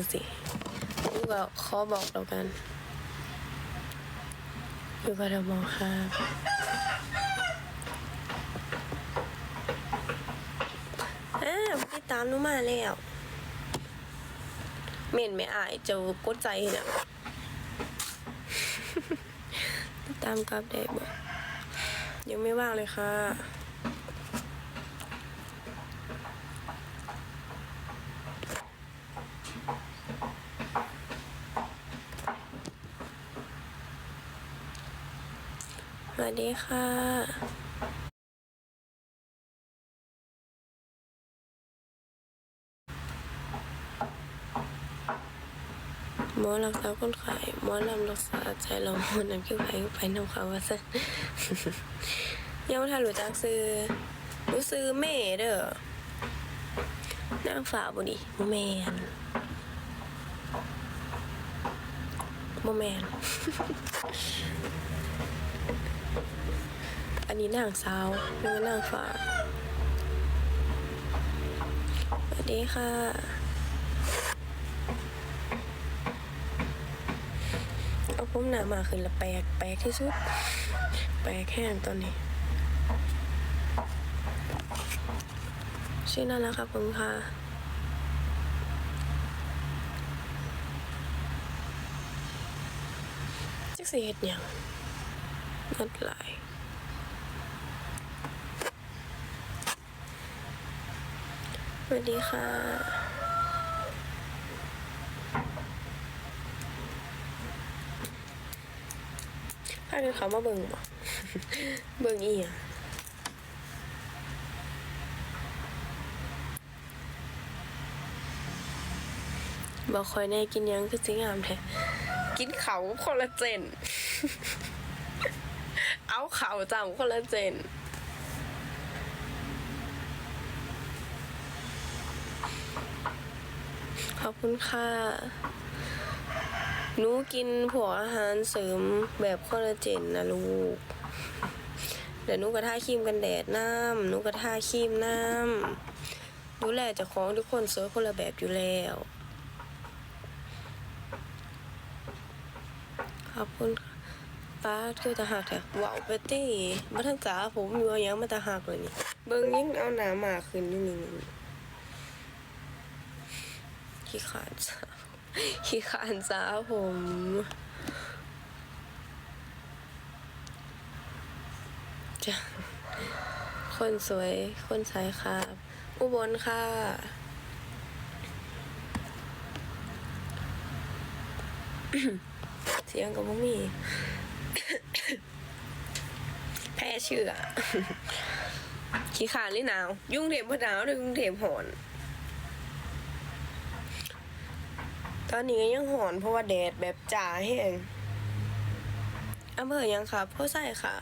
ดูสิลูกก็ขอบอกแล้วกัน อยู่กทมครับอ่าพี่ตามหนูมาแล้ว เม่นไม่อายเจะกดใจเนี่ยตามกลับได้บ่ยังไม่ว่างเลยค่ะ สวัสดีค่ะหมอรักษาคนไข้หมอลำรักษาใจเราหมอนั้นคือไปไปนำเขาว่าซะยังไม่ทันรู้จักซื้อรู้ซื้อแม่เด้อนางฝ่าบุดีบ่แมนบ่แมน นี้นางสาวหรือว่านางฟ้าสวัสดีค่ะ เอาผมหนามาขึ้นละแปลกแปลกที่สุด แปลกแค่ตอนนี้ ชื่อนั่นแล้วครับคุณค่ะจักสิเฮ็ดหยังนัดหลาย สวัสดีค่ะ พากันเขามาเบิ่งบ่เบิ่งอีหยังบอกคอยแน่กินยังคือสิงามแท้กินเขาคอลลาเจน เอาเขาจำคอลลาเจน ขอบคุณค่ะ หนูกินพวอาหารเสริมแบบคอลลาเจนนะลูก เดี๋ยวหนูก็ทาครีมกันแดดน้ำหนูก็ทาครีมน้ำดูแลจ้าของทุกคนสวยคนละแบบอยู่แล้ว ขอบคุณค่ะป้าคือตาหักแท้ว้าวเปตตี้บัทันจ๋าผมอยู่อาหยังมาตาหักเลยนี่ เบิ่งยิ่งเอาหนามาขึ้นนี่นี่ ขี้ขานสาวขี้ขานสาวผมจ้ะคนสวย คนใสครับ อุบลค่ะเสียงกับบ่มีแพ้เชื่อขี้ขานหรือหนาว ยุ่งเทมพหนาวหรือกรุงเทพหอน ตอนนี้ยังหอนเพราะว่าแดดแบบจ่าแห้งอำเภอยังครับพ่อใส่ค่ะ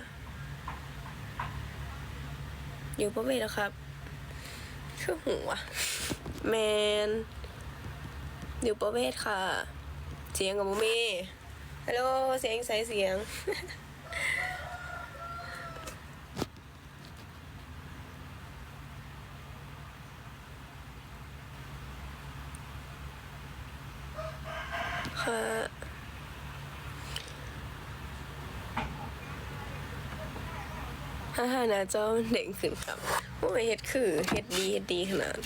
อยู่ประเวทแล้วครับคือหัวแมนอยู่ประเวศค่ะ เสียงกับบุมีฮัลโหลเสียงใส่เสียง ค่ะฮ่าฮ่าหนะจอมันเด้งขึ้นครับโอ้ยเฮ็ดคือเฮ็ดดีเฮ็ดดีขนาด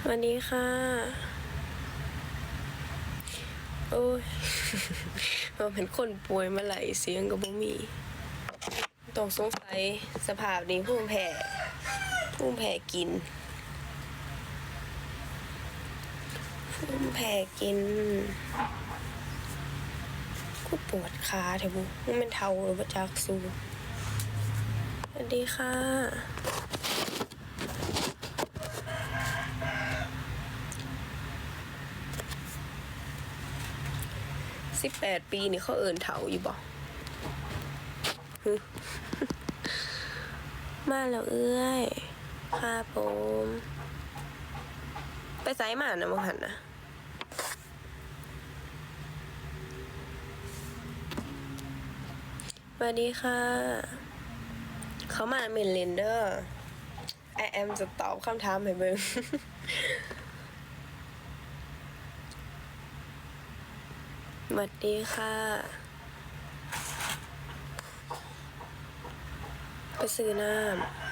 สวัสดีค่ะ โอ้ยเราเป็นคนป่วยมาไหลายเสียงกับบ่มี ต้องสงสัยสภาพนี้ภูมิแพ้ภูมิแพ้กินภูมิแพ้กินกูปวดขาเถอะบุมันเป็นเทาหรือว่าจักสูสวัสดีค่ะ สิบแปดปีนี่เขาเอินเถาอยู่บ่ฮึ มาแล้วเอ้ยค่ะผมไปไซมานะมังหันนะสวัสดีค่ะ เขามาเมนเลนเดอร์ไอแอมจะตอบคำถามให้เบิงสวัสดีค่ะ ไปซื้อน้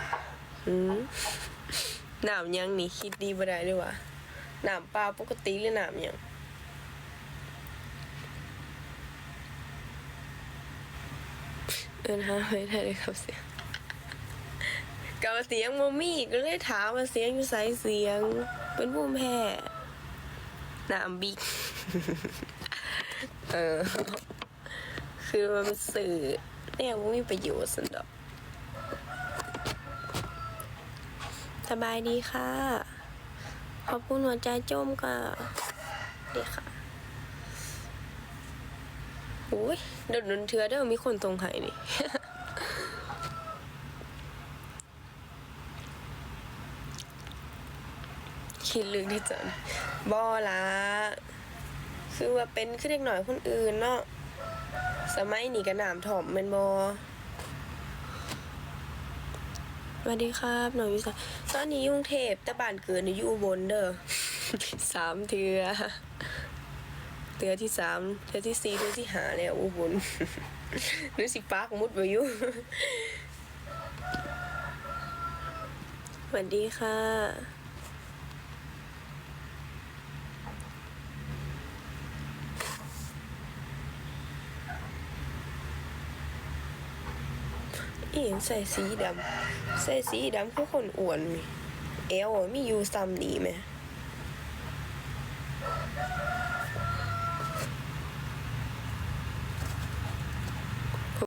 ำอืมน้ำยังนี่คิดดีบ่ได้เลยวะน้ำเปล่าปกติหรือน้ำยังเอินหาไม่ได้เลยครับเสียงกับเสียงมมี่ก็เลยถามว่าเสียงอยู่ไสเสียง เป็นผู้แพ้น้ำบิ๊กเออ คือมันเป็นสื่อเนี่ยมันมีประโยชน์สันดอก สบายดีค่ะ ขอบคุณหัวใจจมก็ดีค่ะโอ้ยเดินนเทือเด้อมีคนตรงไห้นี่คิดลึกที่จันบอละคือว่าเป็นขึ้นเล็กหน่อยคนอื่นเนาะสมัยนี้ก็น้ำถ่อมแมันบอ วัสดีครับหน่อยวิสาตอนนี้ยุ่งเทพแต่บ้านเกิดอยู่อุบนเด้อสามเทือเทือที่สามเทือที่สี่เทือที่หาแล้วอุบลนึกสิปากมุดไปอยู่สวัสดีค่ะ เห็นใส่สีดำใส่สีดำคือคนอ้วนเอวมีอยู่ซ้ำนีไหม